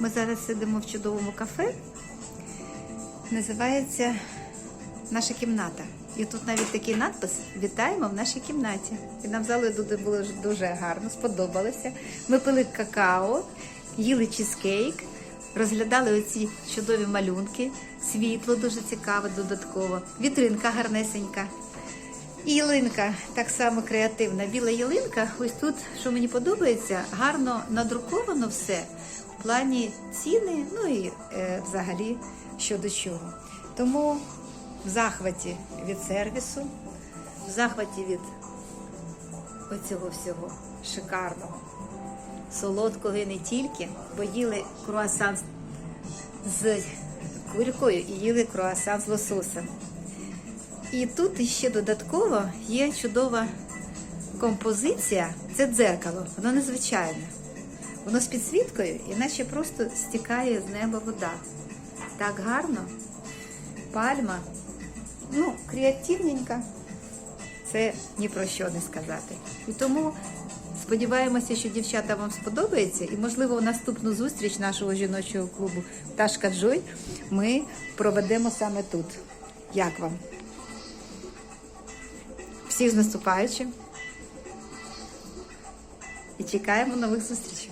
Ми зараз сидимо в чудовому кафе. Називається Наша кімната. І тут навіть такий надпис Вітаємо в нашій кімнаті. І нам дуже було дуже гарно, сподобалося. Ми пили какао, їли чизкейк, розглядали оці чудові малюнки, світло дуже цікаве додатково, вітринка гарнесенька. І ялинка так само креативна. Біла ялинка, ось тут, що мені подобається, гарно надруковано все плані ціни, ну і е, взагалі щодо чого. Тому в захваті від сервісу, в захваті від оцього всього шикарного, солодкого і не тільки, бо їли круасан з куркою і їли круасан з лососем. І тут ще додатково є чудова композиція. Це дзеркало, воно незвичайне. Воно з підсвіткою, іначе просто стікає з неба вода. Так гарно. Пальма. Ну, креативненька. Це ні про що не сказати. І тому сподіваємося, що дівчата вам сподобається, і, можливо, у наступну зустріч нашого жіночого клубу Пташка Джой ми проведемо саме тут. Як вам? Всіх з наступаючим. І чекаємо нових зустрічей.